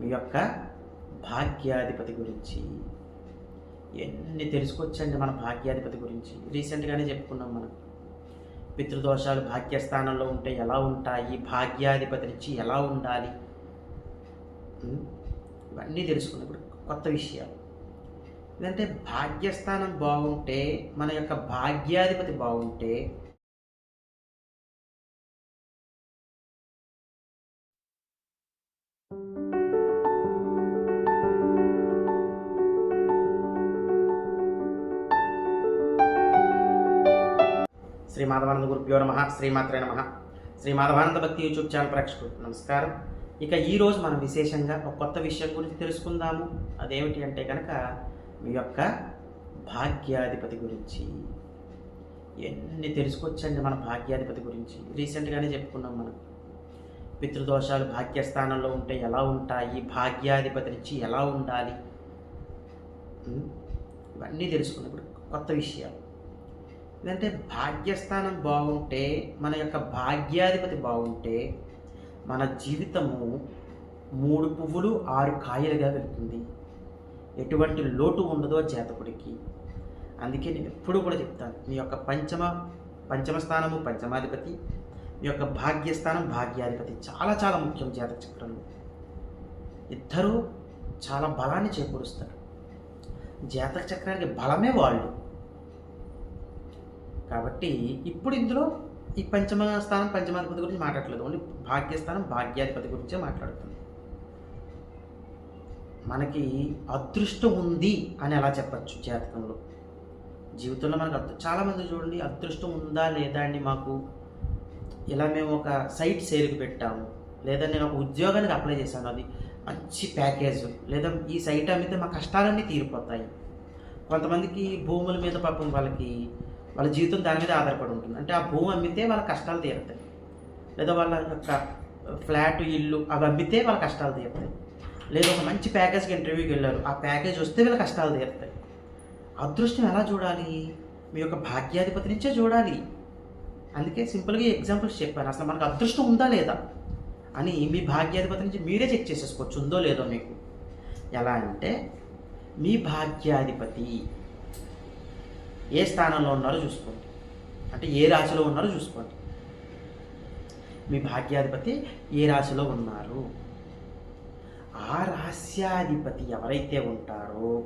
మీ యొక్క భాగ్యాధిపతి గురించి. ఎన్ని తెలుసుకోవచ్చండి మన భాగ్యాధిపతి గురించి. రీసెంట్గానే చెప్పుకున్నాం మనం. పితృదోషాలు భాగ్యస్థానంలో ఉంటే ఎలా ఉంటాయి? భాగ్యాధిపతి నుంచి ఎలా ఉండాలి? ఇవన్నీ తెలుసుకున్నాం. ఇప్పుడు కొత్త విషయాలు. ఎందుకంటే భాగ్యస్థానం బాగుంటే మన యొక్క భాగ్యాధిపతి బాగుంటే మాధవానంద గురుభ్యో నమ శ్రీమాత్రే నమ. శ్రీ మాధవానంద భక్తి యూట్యూబ్ ఛానల్ ప్రేక్షకులు నమస్కారం. ఇక ఈరోజు మనం విశేషంగా ఒక కొత్త విషయం గురించి తెలుసుకుందాము. అదేమిటి అంటే కనుక మీ యొక్క భాగ్యాధిపతి గురించి. ఎన్ని తెలుసుకోవచ్చండి మన భాగ్యాధిపతి గురించి? రీసెంట్గానే చెప్పుకున్నాం మనం. పితృదోషాలు భాగ్యస్థానంలో ఉంటే ఎలా ఉంటాయి? భాగ్యాధిపతి నుంచి ఎలా ఉండాలి? ఇవన్నీ తెలుసుకున్నప్పుడు కొత్త విషయాలు. లేదంటే భాగ్యస్థానం బాగుంటే మన యొక్క భాగ్యాధిపతి బాగుంటే మన జీవితము మూడు పువ్వులు ఆరు కాయలుగా వెళ్తుంది. ఎటువంటి లోటు ఉండదో జాతకుడికి. అందుకే నేను ఎప్పుడు కూడా చెప్తాను మీ యొక్క పంచమ పంచమ స్థానము పంచమాధిపతి మీ యొక్క భాగ్యస్థానం భాగ్యాధిపతి. చాలా చాలా ముఖ్యం జాతక చక్రంలో. ఇద్దరూ చాలా బలాన్ని చేకూరుస్తారు. జాతక చక్రానికి బలమే వాళ్ళు. కాబట్టి ఇప్పుడు ఇందులో ఈ పంచమ స్థానం పంచమాధిపతి గురించి మాట్లాడలేదు ఓన్లీ భాగ్యస్థానం భాగ్యాధిపతి గురించే మాట్లాడుతుంది. మనకి అదృష్టం ఉంది అని ఎలా చెప్పచ్చు జాతకంలో. జీవితంలో మనకు అదృ చాలామంది చూడండి అదృష్టం ఉందా లేదా అండి మాకు? ఇలా మేము ఒక సైట్ సేల్కి పెట్టాము. లేదా నేను ఒక ఉద్యోగానికి అప్లై చేశాను. అది మంచి ప్యాకేజ్. లేదా ఈ సైట్ అమ్మితే మా కష్టాలన్నీ తీరిపోతాయి. కొంతమందికి భూముల మీద పాపం వాళ్ళకి వాళ్ళ జీవితం దాని మీద ఆధారపడి ఉంటుంది. అంటే ఆ భూమి అమ్మితే వాళ్ళ కష్టాలు తీరుతాయి. లేదా వాళ్ళ యొక్క ఫ్లాట్ ఇల్లు అవి అమ్మితే వాళ్ళ కష్టాలు తీరుతాయి. లేదా ఒక మంచి ప్యాకేజ్కి ఇంటర్వ్యూకి వెళ్ళారు. ఆ ప్యాకేజ్ వస్తే వీళ్ళ కష్టాలు తీరుతాయి. అదృష్టం ఎలా చూడాలి? మీ యొక్క భాగ్యాధిపతి నుంచే చూడాలి. అందుకే సింపుల్గా ఎగ్జాంపుల్స్ చెప్పాను. అసలు మనకు అదృష్టం ఉందా లేదా అని మీ భాగ్యాధిపతి నుంచి మీరే చెక్ చేసేసుకోవచ్చు. ఉందో లేదో మీకు. ఎలా అంటే మీ భాగ్యాధిపతి ఏ స్థానంలో ఉన్నారో చూసుకోండి. అంటే ఏ రాశిలో ఉన్నారో చూసుకోండి. మీ భాగ్యాధిపతి ఏ రాశిలో ఉన్నారు? ఆ రాస్యాధిపతి ఎవరైతే ఉంటారో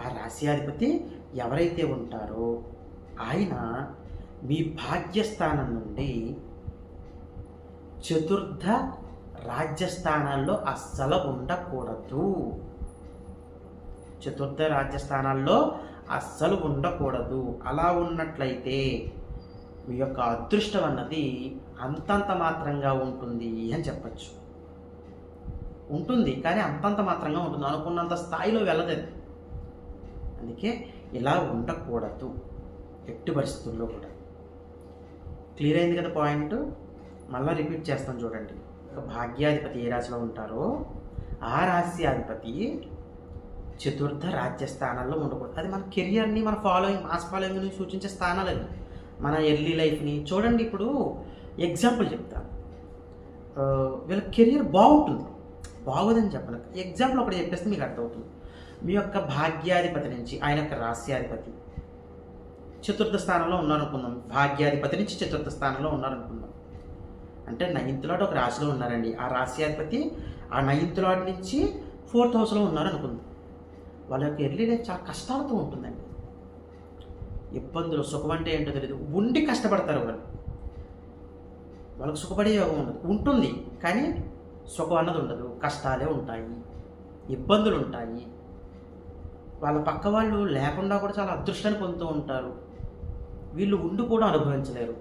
ఆ రాస్యాధిపతి ఎవరైతే ఉంటారో ఆయన మీ భాగ్యస్థానం నుండి చతుర్థ రాజ్యస్థానాల్లో అస్సలు ఉండకూడదు. చతుర్థ రాజ్యస్థానాల్లో అస్సలు ఉండకూడదు. అలా ఉన్నట్లయితే మీ యొక్క అదృష్టం అన్నది అంతంత మాత్రంగా ఉంటుంది అని చెప్పచ్చు. ఉంటుంది కానీ అంతంత మాత్రంగా ఉంటుంది. అనుకున్నంత స్థాయిలో వెళ్ళదు అందుకే ఇలా ఉండకూడదు. ఎట్టి పరిస్థితుల్లో కూడా. క్లియర్ అయింది కదా పాయింట్? మళ్ళీ రిపీట్ చేస్తాను చూడండి. భాగ్యాధిపతి ఏ రాశిలో ఉంటారో ఆ రాశ్యాధిపతి చతుర్థ రాజ్య స్థానాల్లో ఉండకూడదు. అది మన కెరియర్ని మన ఫాలోయింగ్ మాస్ ఫాలోయింగ్ని సూచించే స్థానాలు అవి. మన ఎర్లీ లైఫ్ని చూడండి ఇప్పుడు ఎగ్జాంపుల్ చెప్తాను వీళ్ళ కెరియర్ బాగుంటుంది. బాగోదని చెప్పను. ఎగ్జాంపుల్ ఒకటి చెప్పేస్తే మీకు అర్థమవుతుంది. మీ యొక్క భాగ్యాధిపతి నుంచి ఆయన యొక్క రాస్యాధిపతి. చతుర్థ స్థానంలో ఉన్నారనుకుందాం. భాగ్యాధిపతి నుంచి చతుర్థ స్థానంలో ఉన్నారనుకుందాం. అంటే నైన్త్ లాట్ ఒక రాశిలో ఉన్నారండి. ఆ రాశ్యాధిపతి ఆ నైన్త్ లాట్ నుంచి ఫోర్త్ హౌస్లో ఉన్నారనుకుందాం. వాళ్ళ యొక్క ఎర్లీ లైఫ్ చాలా కష్టాలతో ఉంటుందండి. ఇబ్బందులు సుఖం అంటే ఏంటో తెలియదు ఉండి కష్టపడతారు వాళ్ళు. వాళ్ళకి సుఖపడే యోగం ఉండదు. ఉంటుంది కానీ సుఖం అన్నది ఉండదు. కష్టాలే ఉంటాయి. ఇబ్బందులు ఉంటాయి. వాళ్ళ పక్క వాళ్ళు లేకుండా కూడా చాలా అదృష్టాన్ని పొందుతూ ఉంటారు. వీళ్ళు ఉండి కూడా అనుభవించలేరు.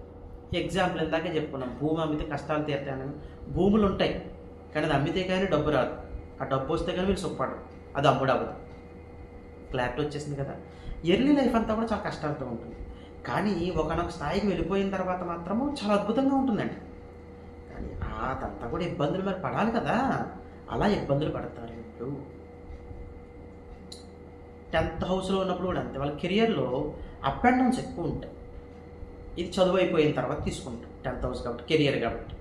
ఎగ్జాంపుల్ ఇందాకే చెప్పుకున్నాం. భూమి అమ్మితే కష్టాలు తీరుతాయని. భూములు ఉంటాయి కానీ అది అమ్మితే కానీ డబ్బు రాదు. ఆ డబ్బు వస్తే కానీ వీళ్ళు సుఖపడరు. అది అమ్ముడు అవ్వదు. క్లారిటీ వచ్చేసింది కదా. ఎర్లీ లైఫ్ అంతా కూడా చాలా కష్టాలతో ఉంటుంది. కానీ ఒకనొక స్థాయికి వెళ్ళిపోయిన తర్వాత మాత్రము చాలా అద్భుతంగా ఉంటుందండి. కానీ అదంతా కూడా ఇబ్బందులు మరి పడాలి కదా. అలా ఇబ్బందులు పడతారు వీళ్ళు టెన్త్ హౌస్లో ఉన్నప్పుడు కూడా అంతే. వాళ్ళ కెరియర్లో అప్ అండ్ డౌన్స్ ఎక్కువ ఉంటాయి. ఇది చదువు అయిపోయిన తర్వాత తీసుకుంటాం. టెన్త్ హౌస్ కాబట్టి కెరియర్ కాబట్టి.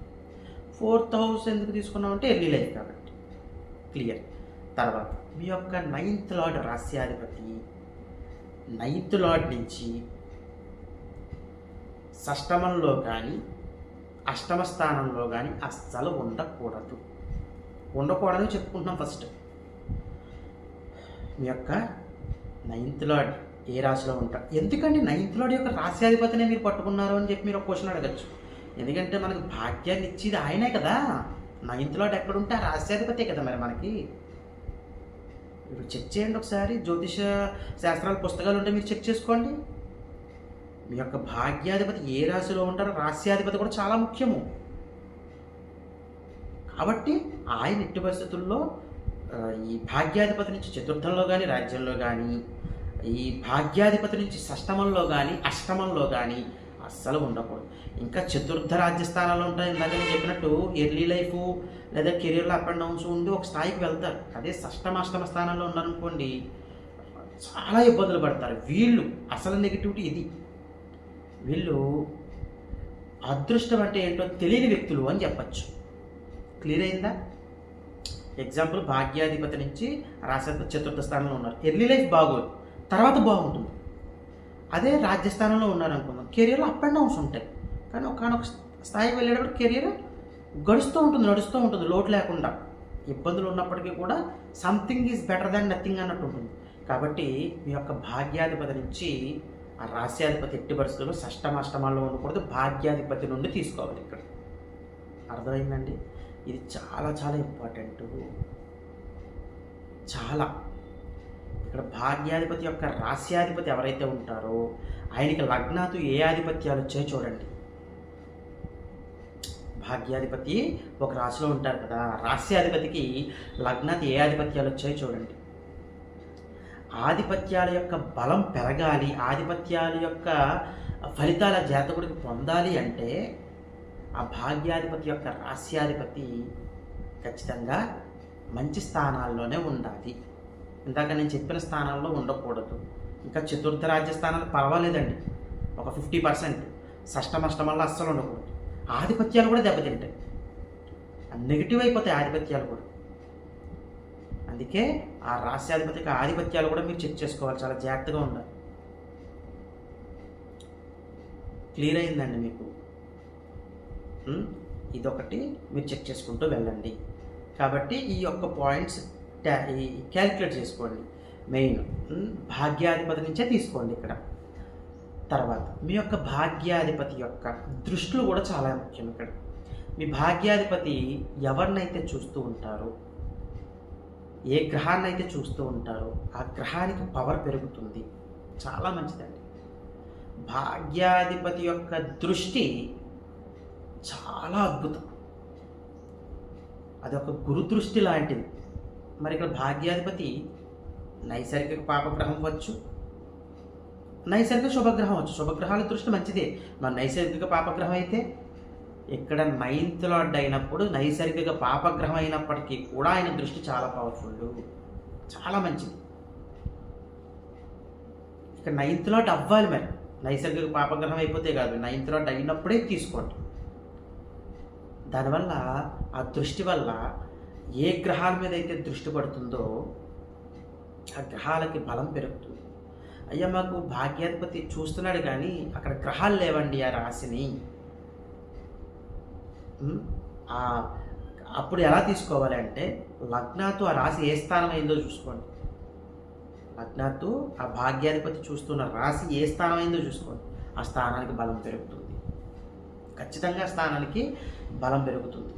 ఫోర్త్ హౌస్ ఎందుకు తీసుకున్నామంటే ఎర్లీ లైఫ్ కాబట్టి. క్లియర్ తర్వాత మీ యొక్క నైన్త్ లార్డ్ రాస్యాధిపతి నైన్త్ లార్డ్ నుంచి షష్టమంలో కానీ అష్టమ స్థానంలో కానీ అస్సలు ఉండకూడదు. ఉండకూడదని చెప్పుకుంటున్నాం ఫస్ట్ మీ యొక్క నైన్త్ లార్డ్ ఏ రాశిలో ఉంటారు ఎందుకండి నైన్త్ లార్డ్ యొక్క రాశ్యాధిపతినే మీరు పట్టుకున్నారు అని చెప్పి మీరు ఒక క్వశ్చన్ అడగచ్చు. ఎందుకంటే మనకు భాగ్యాన్ని ఇచ్చేది ఆయనే కదా. నైన్త్ లార్డ్ ఎక్కడ ఉంటే ఆ రాశ్యాధిపతే కదా మరి మనకి. ఇప్పుడు చెక్ చేయండి ఒకసారి. జ్యోతిష శాస్త్రాల పుస్తకాలు ఉంటే మీరు చెక్ చేసుకోండి. మీ యొక్క భాగ్యాధిపతి ఏ రాశిలో ఉంటారో రాస్యాధిపతి కూడా చాలా ముఖ్యము. కాబట్టి ఆయన ఎట్టి పరిస్థితుల్లో ఈ భాగ్యాధిపతి నుంచి చతుర్థంలో కానీ రాజ్యంలో కానీ ఈ భాగ్యాధిపతి నుంచి షష్టమంలో కానీ అష్టమంలో కానీ అస్సలు ఉండకూడదు. ఇంకా చతుర్థ రాజ్యస్థానాలు ఉంటాయి. ఇందాక నేను చెప్పినట్టు ఎర్లీ లైఫ్ లేదా కెరీర్లో అప్ అండ్ డౌన్స్ ఉండి ఒక స్థాయికి వెళ్తారు. అదే అష్టమ స్థానంలో ఉన్నారనుకోండి చాలా ఇబ్బందులు పడతారు. వీళ్ళు అసలు నెగిటివిటీ ఇది. వీళ్ళు అదృష్టం అంటే ఏంటో తెలియని వ్యక్తులు అని చెప్పచ్చు. క్లియర్ అయిందా? ఎగ్జాంపుల్ భాగ్యాధిపతి నుంచి రాశాధిపతి చతుర్థ స్థానంలో ఉన్నారు. ఎర్లీ లైఫ్ బాగోదు. తర్వాత బాగుంటుంది. అదే రాజ్యస్థానంలో ఉన్నారనుకుందాం. కెరీర్లో అప్ అండ్ డౌన్స్ ఉంటాయి. కానీ ఒకనొక స్థాయికి వెళ్ళేటప్పుడు కెరీర్ గడుస్తూ ఉంటుంది నడుస్తూ ఉంటుంది లోటు లేకుండా. ఇబ్బందులు ఉన్నప్పటికీ కూడా something is better than nothing అన్నట్టు ఉంటుంది. కాబట్టి మీ యొక్క భాగ్యాధిపతి నుంచి ఆ రాస్యాధిపతి ఎట్టి పరిస్థితుల్లో షష్టమాష్టమాల్లో ఉండకూడదు. భాగ్యాధిపతి నుండి తీసుకోవాలి ఇక్కడ. అర్థమైందండి? ఇది చాలా చాలా ఇంపార్టెంట్ చాలా. ఇక్కడ భాగ్యాధిపతి యొక్క రాస్యాధిపతి ఎవరైతే ఉంటారో ఆయనకి లగ్నాతు ఏ ఆధిపత్యాలు వచ్చాయో చూడండి. భాగ్యాధిపతి ఒక రాశిలో ఉంటారు కదా రాస్యాధిపతికి లగ్నాతు ఏ ఆధిపత్యాలు వచ్చాయో చూడండి. ఆధిపత్యాల యొక్క బలం పెరగాలి ఆధిపత్యాల యొక్క ఫలితాల జాతకుడికి పొందాలి అంటే ఆ భాగ్యాధిపతి యొక్క రాస్యాధిపతి ఖచ్చితంగా మంచి స్థానాల్లోనే ఉండాలి. ఇందాక నేను చెప్పిన స్థానాల్లో ఉండకూడదు. ఇంకా చతుర్థ రాజ్య స్థానాలు పర్వాలేదండి. ఒక ఫిఫ్టీ పర్సెంట్. షష్టమష్టమల్లో అస్సలు ఉండకూడదు. ఆధిపత్యాలు కూడా దెబ్బతింటాయి. నెగిటివ్ అయిపోతాయి ఆధిపత్యాలు కూడా. అందుకే ఆ రాస్యాధిపతికి ఆధిపత్యాలు కూడా మీరు చెక్ చేసుకోవాలి. చాలా జాగ్రత్తగా ఉండాలి. క్లియర్ అయిందండి మీకు? ఇదొకటి మీరు చెక్ చేసుకుంటూ వెళ్ళండి. కాబట్టి ఈ యొక్క పాయింట్స్ క్యాలిక్యులేట్ చేసుకోండి. మెయిన్ భాగ్యాధిపతి నుంచే తీసుకోండి ఇక్కడ. తర్వాత మీ యొక్క భాగ్యాధిపతి యొక్క దృష్టిలు కూడా చాలా ముఖ్యం ఇక్కడ. మీ భాగ్యాధిపతి ఎవరినైతే చూస్తూ ఉంటారో ఏ గ్రహాన్ని అయితే చూస్తూ ఉంటారో ఆ గ్రహానికి పవర్ పెరుగుతుంది. చాలా మంచిదండి. భాగ్యాధిపతి యొక్క దృష్టి చాలా అద్భుతం. అది ఒక గురు దృష్టి లాంటిది. మరి ఇక్కడ భాగ్యాధిపతి నైసర్గిక పాపగ్రహం వచ్చు నైసర్గిక శుభగ్రహం వచ్చు. శుభగ్రహాల దృష్టి మంచిదే. మరి నైసర్గిక పాపగ్రహం అయితే ఇక్కడ నైన్త్ లార్డ్ అయినప్పుడు నైసర్గిక పాపగ్రహం అయినప్పటికీ కూడా ఆయన దృష్టి చాలా పవర్ఫుల్ చాలా మంచిది. ఇక్కడ నైన్త్ లాట్ అవ్వాలి మరి. నైసర్గిక పాపగ్రహం అయిపోతే కాదు నైన్త్ లాట్ అయినప్పుడే తీసుకోండి. దానివల్ల ఆ దృష్టి వల్ల ఏ గ్రహాల మీద అయితే దృష్టి పడుతుందో ఆ గ్రహాలకి బలం పెరుగుతుంది. అయ్యా మాకు భాగ్యాధిపతి చూస్తున్నాడు కానీ అక్కడ గ్రహాలు లేవండి ఆ రాశిని. అప్పుడు ఎలా తీసుకోవాలి అంటే లగ్నాతో ఆ రాశి ఏ స్థానం అయిందో చూసుకోండి. లగ్నాతో ఆ భాగ్యాధిపతి చూస్తున్న రాశి ఏ స్థానం అయిందో చూసుకోండి. ఆ స్థానానికి బలం పెరుగుతుంది. ఖచ్చితంగా స్థానానికి బలం పెరుగుతుంది.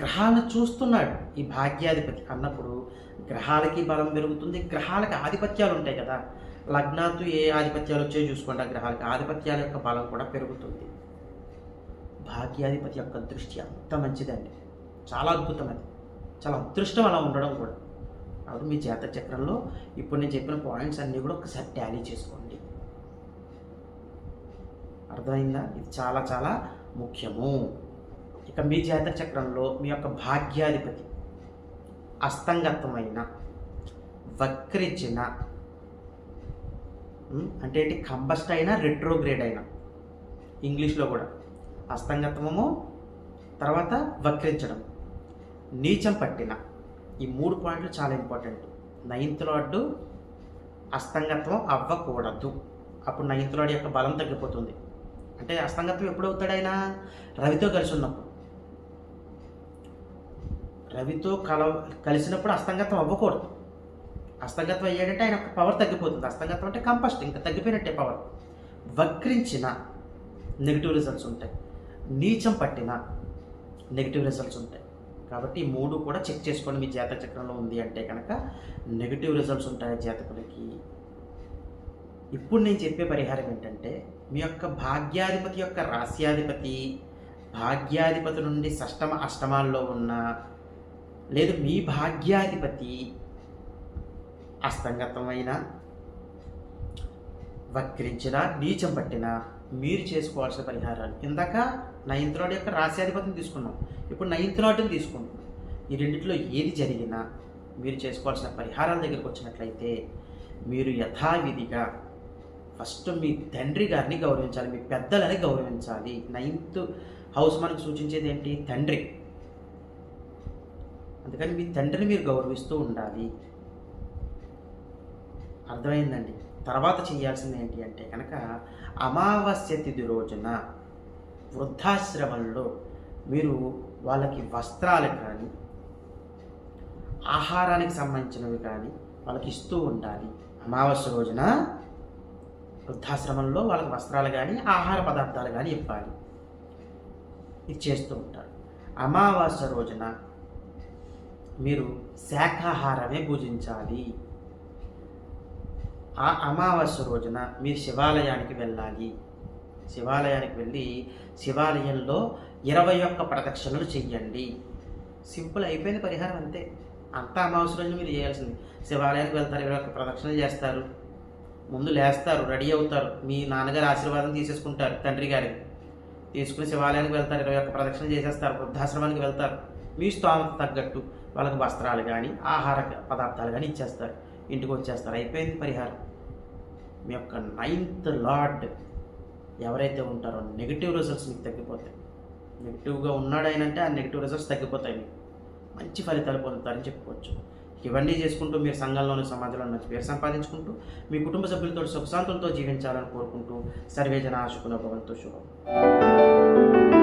గ్రహాలను చూస్తున్నాడు. ఈ భాగ్యాధిపతి అన్నప్పుడు గ్రహాలకి బలం పెరుగుతుంది. గ్రహాలకి ఆధిపత్యాలు ఉంటాయి కదా. లగ్నాతు ఏ ఆధిపత్యాలు వచ్చాయో చూసుకోండి. ఆ గ్రహాలకి ఆధిపత్యాల యొక్క బలం కూడా పెరుగుతుంది. భాగ్యాధిపతి యొక్క దృష్టి అంత మంచిదండి. చాలా అద్భుతం అది. చాలా అదృష్టం అలా ఉండడం కూడా. కాబట్టి మీ జాతక చక్రంలో ఇప్పుడు నేను చెప్పిన పాయింట్స్ అన్నీ కూడా ఒకసారి ట్యాలీ చేసుకోండి. అర్థమైందా? ఇది చాలా చాలా ముఖ్యము. ఇక మీ జాతక చక్రంలో మీ యొక్క భాగ్యాధిపతి అస్తంగతమైన వక్రించిన అంటే ఏంటి? కంబస్ట్ అయినా రెట్రోగ్రేడ్ అయినా. ఇంగ్లీష్లో కూడా. అస్తంగత్వము తర్వాత వక్రించడం. నీచం పట్టిన. ఈ మూడు పాయింట్లు చాలా ఇంపార్టెంట్. నైన్త్ లార్డు అస్తంగత్వం అవ్వకూడదు. అప్పుడు నైన్త్ లార్డ్ యొక్క బలం తగ్గిపోతుంది. అంటే అస్తంగత్వం ఎప్పుడు అవుతాడైనా రవితో కలిసి ఉన్నప్పుడు. రవితో కల కలిసినప్పుడు అస్తంగతం అవ్వకూడదు. అస్తంగతం అయ్యాడంటే ఆయన పవర్ తగ్గిపోతుంది. అస్తంగత్వం అంటే కంపస్ట్ ఇంకా తగ్గిపోయినట్టే పవర్ వక్రించిన నెగిటివ్ రిజల్ట్స్ ఉంటాయి. నీచం పట్టిన నెగిటివ్ రిజల్ట్స్ ఉంటాయి. కాబట్టి ఈ మూడు కూడా చెక్ చేసుకోండి. మీ జాతక చక్రంలో ఉంది అంటే కనుక నెగిటివ్ రిజల్ట్స్ ఉంటాయి జాతకులకి? ఇప్పుడు నేను చెప్పే పరిహారం ఏంటంటే మీ యొక్క భాగ్యాధిపతి యొక్క రాస్యాధిపతి భాగ్యాధిపతి నుండి షష్టమ అష్టమాల్లో ఉన్న లేదు మీ భాగ్యాధిపతి అస్తంగతమైన వక్రించిన నీచం పట్టినా మీరు చేసుకోవాల్సిన పరిహారాలు. ఇందాక నైన్త్ లాడ్ యొక్క రాశ్యాధిపతిని తీసుకున్నాం. ఇప్పుడు నైన్త్ లాడ్ని తీసుకుంటున్నాం. ఈ రెండింటిలో ఏది జరిగినా మీరు చేసుకోవాల్సిన పరిహారాల దగ్గరికి వచ్చినట్లయితే మీరు యథావిధిగా ఫస్ట్ మీ తండ్రి గారిని గౌరవించాలి మీ పెద్దలని గౌరవించాలి. నైన్త్ హౌస్ మనకు సూచించేది ఏంటి? తండ్రి. అందుకని మీ తండ్రిని మీరు గౌరవిస్తూ ఉండాలి. అర్థమైందండి? తర్వాత చేయాల్సింది ఏంటి అంటే కనుక అమావాస్య తిథి రోజున వృద్ధాశ్రమంలో మీరు వాళ్ళకి వస్త్రాలు కానీ ఆహారానికి సంబంధించినవి కానీ వాళ్ళకి ఇస్తూ ఉండాలి. అమావాస్య రోజున వృద్ధాశ్రమంలో వాళ్ళకి వస్త్రాలు కానీ ఆహార పదార్థాలు కానీ ఇవ్వాలి. ఇది చేస్తూ ఉంటారు. అమావాస్య రోజున మీరు శాఖాహారమే పూజించాలి. ఆ అమావాస్య రోజున మీరు శివాలయానికి వెళ్ళాలి. శివాలయానికి వెళ్ళి శివాలయంలో ఇరవై ఒక్క ప్రదక్షిణలు చెయ్యండి. సింపుల్ అయిపోయింది పరిహారం అంతే. అంత అమావాస్య రోజున మీరు చేయాల్సింది. శివాలయానికి వెళ్తారు ఇరవై ఒక్క ప్రదక్షిణలు చేస్తారు. ముందు లేస్తారు రెడీ అవుతారు. మీ నాన్నగారి ఆశీర్వాదం తీసేసుకుంటారు తండ్రి గారిని తీసుకుని శివాలయానికి వెళ్తారు ఇరవై ఒక్క ప్రదక్షిణ చేసేస్తారు వృద్ధాశ్రమానికి వెళ్తారు. మీ స్థానం తగ్గట్టు. వాళ్ళకి వస్త్రాలు కానీ ఆహార పదార్థాలు కానీ ఇచ్చేస్తారు. ఇంటికి వచ్చేస్తారు. అయిపోయింది పరిహారం. మీ యొక్క నైన్త్ లార్డ్ ఎవరైతే ఉంటారో నెగిటివ్ రిజల్ట్స్ మీకు తగ్గిపోతాయి. నెగిటివ్గా ఉన్నాడైనంటే అంటే ఆ నెగిటివ్ రిజల్ట్స్ తగ్గిపోతాయి మీకు. మంచి ఫలితాలు పొందుతారని చెప్పుకోవచ్చు. ఇవన్నీ చేసుకుంటూ మీరు సంఘంలోని సమాజంలో మంచి పేరు సంపాదించుకుంటూ మీ కుటుంబ సభ్యులతో సుఖశాంతులతో జీవించాలని కోరుకుంటూ సర్వేజన ఆశుకుల భవంతు శుభం.